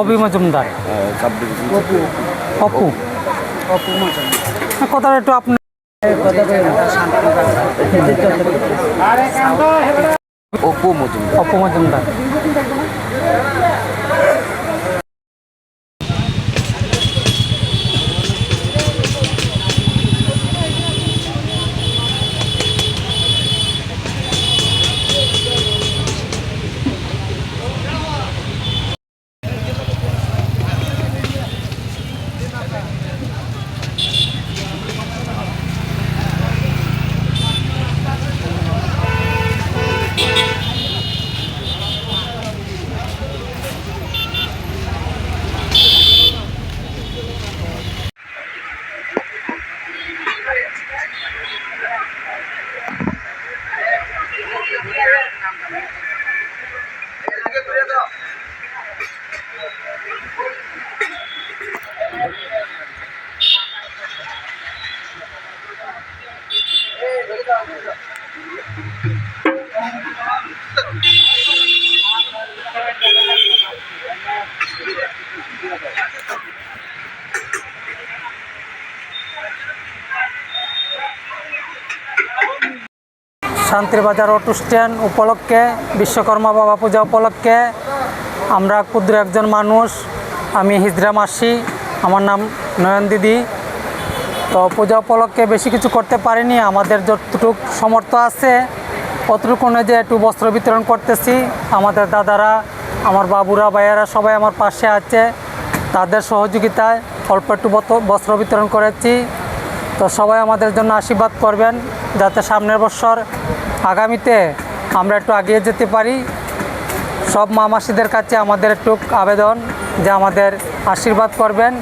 অভি মজুমদার। অপু অপু অপু মজুমদার। কথাটা একটু আপনি অপু মজুমদার। অপু মজুমদার। শান্তির বাজার অটো স্ট্যান্ড উপলক্ষে, বিশ্বকর্মা বাবা পূজা উপলক্ষে আমরা ক্ষুদ্র একজন মানুষ, আমি হিজরা মাসি, আমার নাম নয়ন দিদি। তো পূজা উপলক্ষে বেশি কিছু করতে পারিনি, আমাদের যতটুকু সমর্থ আছে অতটুকু যে একটু বস্ত্র বিতরণ করতেছি, আমাদের দাদারা, আমার বাবুরা, ভাইয়ারা সবাই আমার পাশে আছে। তাদের সহযোগিতায় অল্প একটু বস্ত্র বিতরণ করেছি। তো সবাই আমাদের জন্য আশীর্বাদ করবেন, যাতে সামনের বছর আগামীতে আমরা একটু এগিয়ে যেতে পারি। সব মামাসিদের কাছে আমাদের একটু আবেদন যে আমাদের আশীর্বাদ করবেন।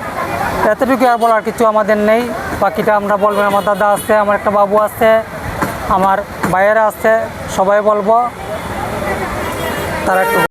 এতটুকু আর বলার কিছু আমাদের নেই। বাকিটা আমরা বলবেন, আমার দাদা আছে, আমার একটা বাবু আছে। আমার বাইরে আছে সবাই বলব তারা একটু